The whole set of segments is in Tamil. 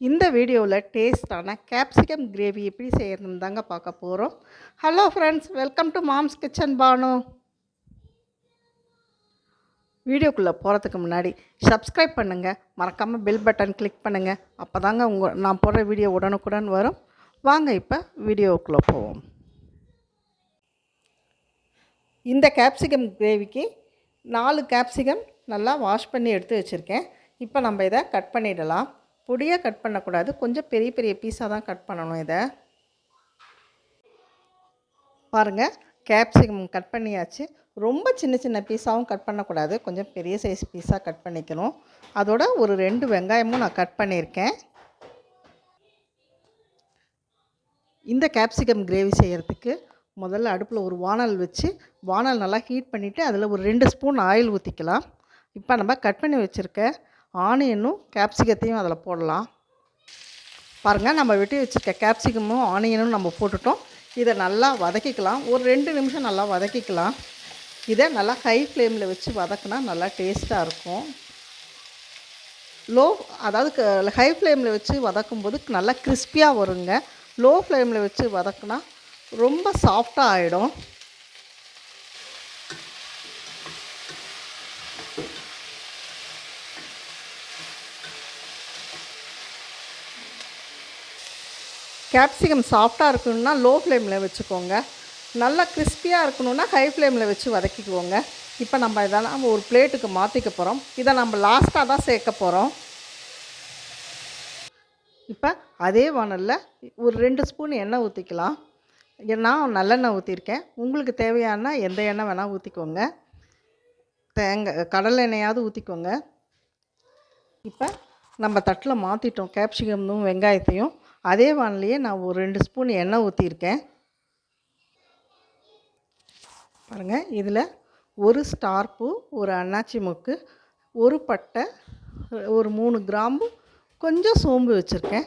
இந்த வீடியோவில் டேஸ்டான கேப்சிகம் கிரேவி எப்படி செய்யறதுன்னு தாங்க பார்க்க போகிறோம் hello friends welcome to mom's kitchen Banu. வீடியோக்குள்ளே போகிறதுக்கு முன்னாடி சப்ஸ்கிரைப் பண்ணுங்கள் மறக்காமல் பெல் பட்டன் கிளிக் பண்ணுங்கள் அப்போ தாங்க உங்கள் நான் போடுற வீடியோ உடனுக்குடன் வரும். வாங்க இப்போ வீடியோக்குள்ளே போவோம். இந்த கேப்சிகம் கிரேவிக்கு நாலு கேப்சிகம் நல்லா வாஷ் பண்ணி எடுத்து வச்சுருக்கேன். இப்போ நம்ம இதை கட் பண்ணிடலாம். பொடியாக கட் பண்ணக்கூடாது. கொஞ்சம் பெரிய பெரிய பீஸாக தான் கட் பண்ணணும் இதை. பாருங்கள் கேப்சிகம் கட் பண்ணியாச்சு. ரொம்ப சின்ன சின்ன பீஸாகவும் கட் பண்ணக்கூடாது. கொஞ்சம் பெரிய சைஸ் பீஸாக கட் பண்ணிக்கணும். அதோட ஒரு ரெண்டு வெங்காயமும் நான் கட் பண்ணியிருக்கேன். இந்த கேப்சிகம் கிரேவி செய்கிறதுக்கு முதல்ல அடுப்பில் ஒரு வானல் வச்சு வானல் நல்லா ஹீட் பண்ணிவிட்டு அதில் ஒரு ரெண்டு ஸ்பூன் ஆயில் ஊற்றிக்கலாம் இப்போ நம்ம கட் பண்ணி வச்சுருக்க ஆனியனும் கேப்சிகத்தையும் அதில் போடலாம். பாருங்கள் நம்ம வெட்டி வச்சுருக்க கேப்சிகமும் ஆனியனும் நம்ம போட்டுட்டோம். இதை நல்லா வதக்கிக்கலாம். ஒரு ரெண்டு நிமிஷம் நல்லா வதக்கிக்கலாம். இதை நல்லா ஹை ஃப்ளேமில் வச்சு வதக்கினா நல்லா டேஸ்ட்டாக இருக்கும். லோ அதாவது ஹை ஃப்ளேமில் வச்சு வதக்கும்போது நல்லா கிறிஸ்பியாக வருங்க. லோ ஃப்ளேமில் வச்சு வதக்குனா ரொம்ப சாஃப்டாக ஆகிடும் கேப்சிகம் சாஃப்டாக இருக்கணும்னா லோ ஃப்ளேமில் வச்சுக்கோங்க. நல்லா கிறிஸ்பியாக இருக்கணும்னா ஹை ஃப்ளேமில் வச்சு வதக்கிக்குவோங்க இப்போ நம்ம இதெல்லாம் ஒரு பிளேட்டுக்கு மாற்றிக்க போகிறோம் இதை நம்ம லாஸ்ட்டாக தான் சேர்க்க போகிறோம் இப்போ அதே வானலில் ஒரு ரெண்டு ஸ்பூன் எண்ணெய் ஊற்றிக்கலாம் நான் நல்லெண்ணெய் ஊற்றிருக்கேன் உங்களுக்கு தேவையான எந்த எண்ணெய் வேணால் ஊற்றிக்கோங்க தேங்காய் கடலை எண்ணெயாவது ஊற்றிக்கோங்க இப்போ நம்ம தட்டில் மாற்றிட்டோம் கேப்சிகமும் வெங்காயத்தையும். அதே வானிலையே நான் ஒரு ரெண்டு ஸ்பூன் எண்ணெய் ஊற்றிருக்கேன் பாருங்கள் இதில் ஒரு ஸ்டார் பூ ஒரு அன்னாச்சி மொக்கு ஒரு பட்டை ஒரு மூணு கிராம்பு கொஞ்சம் சோம்பு வச்சுருக்கேன்.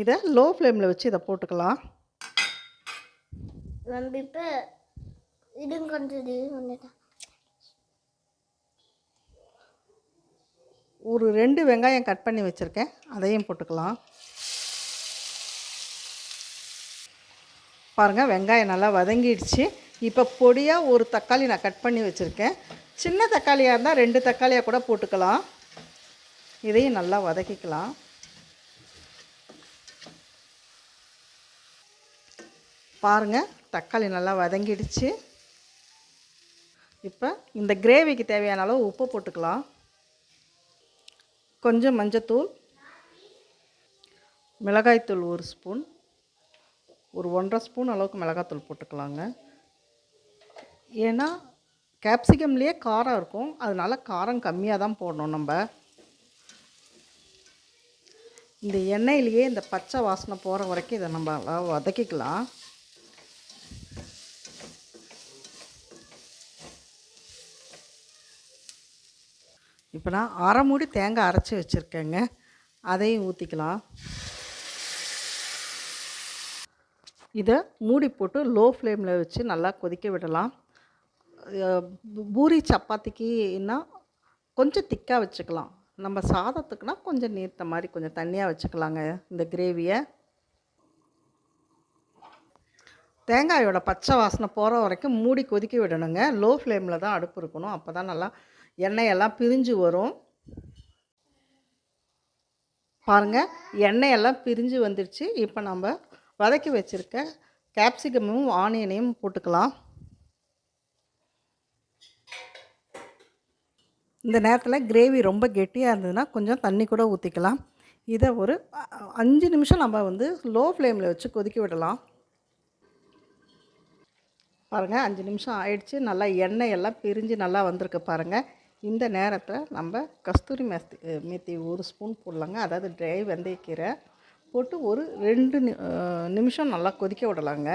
இதை லோ ஃப்ளேமில் வச்சு இதை போட்டுக்கலாம். நம்ம இப்போ கொஞ்சம் ஒரு ரெண்டு வெங்காயம் கட் பண்ணி வச்சுருக்கேன். அதையும் போட்டுக்கலாம். பாருங்கள் வெங்காயம் நல்லா வதங்கிடுச்சு. இப்போ பொடியாக ஒரு தக்காளி நான் கட் பண்ணி வச்சுருக்கேன். சின்ன தக்காளியாக இருந்தால் ரெண்டு தக்காளியாக கூட போட்டுக்கலாம். இதையும் நல்லா வதக்கிக்கலாம். பாருங்கள் தக்காளி நல்லா வதங்கிடுச்சு. இப்போ இந்த கிரேவிக்கு தேவையான அளவு உப்பு போட்டுக்கலாம். கொஞ்சம் மஞ்சத்தூள் மிளகாய்த்தூள் ஒரு ஸ்பூன். ஒரு ஒன்றரை ஸ்பூன் அளவுக்கு மிளகாத்தூள் போட்டுக்கலாங்க. ஏன்னா கேப்சிகம்லேயே காரம் இருக்கும். அதனால காரம் கம்மியாக தான் போடணும் நம்ம. இந்த எண்ணெயிலேயே இந்த பச்சை வாசனை போகிற வரைக்கும் இதை நம்ம வதக்கிக்கலாம். இப்போ நான் அரை மூடி தேங்காய் அரைச்சி வச்சுருக்கேங்க. அதையும் ஊற்றிக்கலாம் இதை மூடி போட்டு லோ ஃப்ளேமில் வச்சு நல்லா கொதிக்க விடலாம். பூரி சப்பாத்திக்குன்னா கொஞ்சம் திக்காக வச்சுக்கலாம். நம்ம சாதத்துக்குனா கொஞ்சம் நீர்த்த மாதிரி கொஞ்சம் தண்ணியாக வச்சுக்கலாங்க இந்த கிரேவியை தேங்காயோட பச்சை வாசனை போகிற வரைக்கும் மூடி கொதிக்க விடணுங்க. லோ ஃப்ளேமில் தான் அடுப்பு இருக்கணும். அப்போ தான் நல்லா எண்ணெயெல்லாம் பிரிஞ்சு வரும். பாருங்கள் எண்ணெயெல்லாம் பிரிஞ்சு வந்துடுச்சு இப்போ நம்ம வதக்கி வச்சுருக்க கேப்சிகமும் ஆனியனையும் போட்டுக்கலாம். இந்த நேரத்தில் கிரேவி ரொம்ப கெட்டியாக இருந்ததுன்னா கொஞ்சம் தண்ணி கூட ஊற்றிக்கலாம் இதை ஒரு அஞ்சு நிமிஷம் நம்ம வந்து லோ ஃப்ளேமில் வச்சு கொதிக்க விடலாம். பாருங்கள் அஞ்சு நிமிஷம் ஆயிடுச்சு. நல்லா எண்ணெய் எல்லாம் பிரிஞ்சு நல்லா வந்திருக்கு பாருங்கள் இந்த நேரத்தில் நம்ம கஸ்தூரி மேஸ்தி மேத்தி ஒரு ஸ்பூன் போடலாங்க. அதாவது ட்ரை வெந்தயக்கீரை. போட்டு ஒரு ரெண்டு நிமிஷம் நல்லா கொதிக்க விடலாங்க.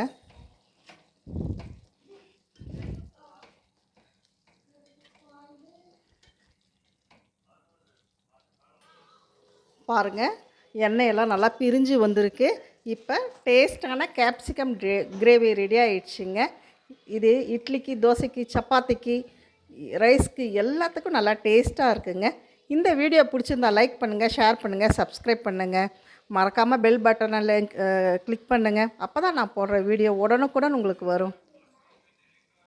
பாருங்கள் எண்ணெயெல்லாம் நல்லா பிரிஞ்சு வந்திருக்கு. இப்போ டேஸ்டான கேப்சிகம் கிரேவி ரெடி ஆயிடுச்சுங்க. இது இட்லிக்கு தோசைக்கு சப்பாத்திக்கு ரைஸ்க்கு எல்லாத்துக்கும் நல்லா டேஸ்ட்டாக இருக்குங்க. இந்த வீடியோ பிடிச்சிருந்தா லைக் பண்ணுங்கள் ஷேர் பண்ணுங்கள் சப்ஸ்கிரைப் பண்ணுங்கள் மறக்காமல் பெல் பட்டனை கிளிக் பண்ணுங்கள் அப்போ தான் நான் போடுற வீடியோ உடனுக்குடன் உங்களுக்கு வரும்.